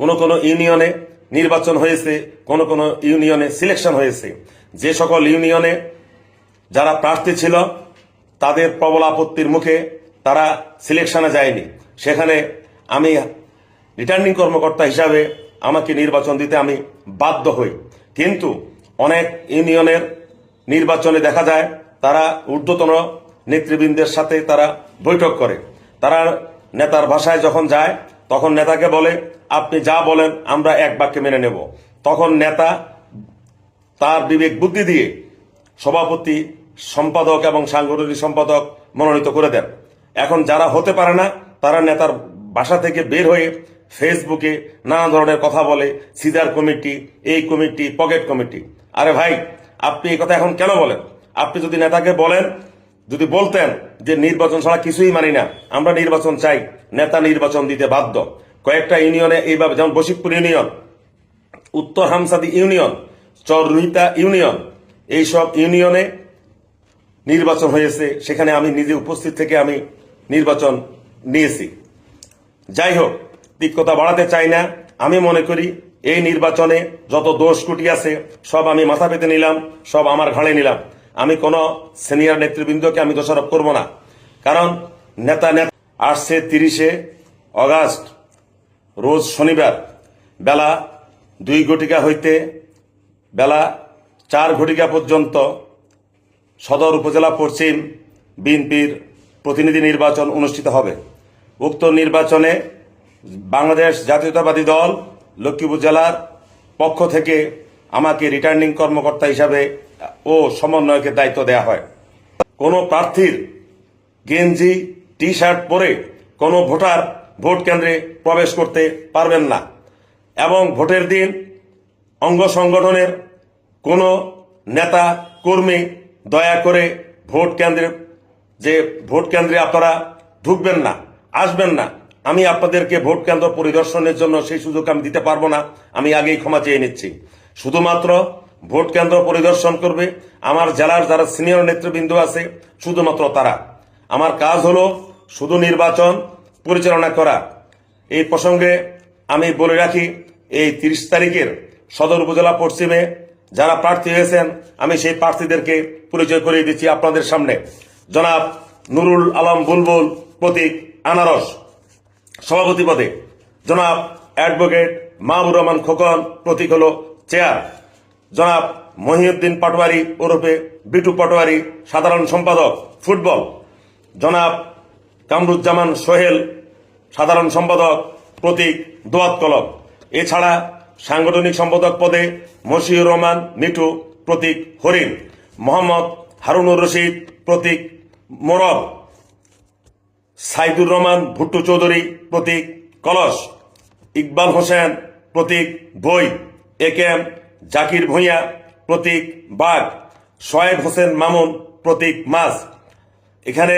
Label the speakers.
Speaker 1: কোনো কোনো ইউনিয়নে নির্বাচন হয়েছে, কোনো কোনো ইউনিয়নে সিলেকশন হয়েছে। যে সকল ইউনিয়নে যারা প্রার্থী ছিল, তাদের প্রবল আপত্তির মুখে তারা সিলেকশনে যায়নি। সেখানে আমি রিটার্নিং কর্মকর্তা হিসাবে আমাকে নির্বাচন দিতে আমি বাধ্য হই। কিন্তু অনেক ইউনিয়নের নির্বাচনে দেখা যায়, তারা ঊর্ধ্বতন নেতৃবৃন্দের সাথে তারা বৈঠক করে। তারা নেতার ভাষায় যখন যায় তখন নেতাকে বলে, আপনি যা বলেন, আমরা এক বাক্যে মেনে নেব। তখন নেতা তার বিবেক বুদ্ধি দিয়ে সভাপতি, সম্পাদক এবং সাংগঠনিক সম্পাদক মনোনীত করে দেন। এখন যারা হতে পারে না, তারা নেতার বাসা থেকে বের হয়ে ফেসবুকে নানা ধরনের কথা বলে, সিজার কমিটি, এই কমিটি, পকেট কমিটি। আরে ভাই, আপনি এই কথা এখন কেন বলেন? আপনি যদি নেতাকে বলেন, যদি বলতেন যে নির্বাচন ছাড়া কিছুই মানি না। আমরা নির্বাচন চাই, নেতা নির্বাচন দিতে বাধ্য। কয়েকটা ইউনিয়নে এইভাবে, যেমন বশিকপুর ইউনিয়ন, উত্তর হামসাদি ইউনিয়ন চররুহিতা ইউনিয়ন, এইসব ইউনিয়নে নির্বাচন হয়েছে। সেখানে আমি নিজে উপস্থিত থেকে আমি নির্বাচন নিয়েছি। যাই হোক, তিক্ততা বাড়াতে চাই না। আমি মনে করি, এই নির্বাচনে যত দোষ কুটি আছে, সব আমি মাথা পেতে নিলাম, সব আমার ঘাড়ে নিলাম। আমি কোনো সিনিয়র নেতৃবৃন্দকে আমি দোষারোপ করব না। কারণ নেতা নেতা আসছে তিরিশে অগাস্ট, রোজ শনিবার, বেলা দুই ঘটিকা হইতে বেলা চার ঘটিকা পর্যন্ত সদর উপজেলা পশ্চিম বিএনপির প্রতিনিধি নির্বাচন অনুষ্ঠিত হবে। উক্ত নির্বাচনে বাংলাদেশ জাতীয়তাবাদী দল লক্ষ্মীপুর জেলার পক্ষ থেকে আমাকে রিটার্নিং কর্মকর্তা হিসাবে ও সমন্বয়কের দায়িত্ব দেওয়া হয়। কোনো প্রার্থীর গেঞ্জি টি শার্ট পরে কোনো ভোটার ভোট কেন্দ্রে প্রবেশ করতে পারবেন না এবং ভোটের দিন অঙ্গ সংগঠনের কোনো নেতা, কর্মী দয়া করে ভোট কেন্দ্রে, যে ভোট কেন্দ্রে আপনারা ঢুকবেন না, আসবেন না, আমি আপনাদেরকে ভোট কেন্দ্র পরিদর্শনের জন্য সেই সুযোগ আমি দিতে পারব না, আমি আগেই ক্ষমা চেয়ে নিচ্ছি। শুধুমাত্র ভোট কেন্দ্র পরিদর্শন করবে। আমার জেলার যারা সিনিয়র নেতৃবৃন্দ আছে শুধুমাত্র তারা। আমার কাজ হলো শুধু নির্বাচন পরিচালনা করা। এই প্রসঙ্গে আমি বলে রাখি, এই তিরিশ তারিখের সদর উপজেলা পশ্চিমে যারা প্রার্থী হয়েছেন, আমি সেই প্রার্থীদেরকে পরিচয় করিয়ে দিচ্ছি আপনাদের সামনে। জনাব নুরুল আলম বুলবুল প্রতীক আনারস সভাপতি পদে। জনাব অ্যাডভোকেট মাহবুর রহমান খোকন প্রতীক হল চেয়ার। জনাব মহিউদ্দিন পাটোয়ারি ওরফে বিটু পাটোয়ারি, সাধারণ সম্পাদক, ফুটবল। জনাব কামরুজ্জামান সোহেল, সাধারণ সম্পাদক, প্রতীক, দোয়াত কলম এছাড়া সাংগঠনিক সম্পাদক পদে মশিউর রহমান মিঠু প্রতীক, হরিণ। মোহাম্মদ হারুনুর রশিদ, প্রতীক, মোরব। সাইদুর রহমান, ভুট্টু চৌধুরী, প্রতীক, কলস। ইকবাল হোসেন, প্রতীক, বই। A K M Zakir Bhuiyan প্রতীক বাঘ শোয়েব হোসেন মামুন প্রতীক মাস এখানে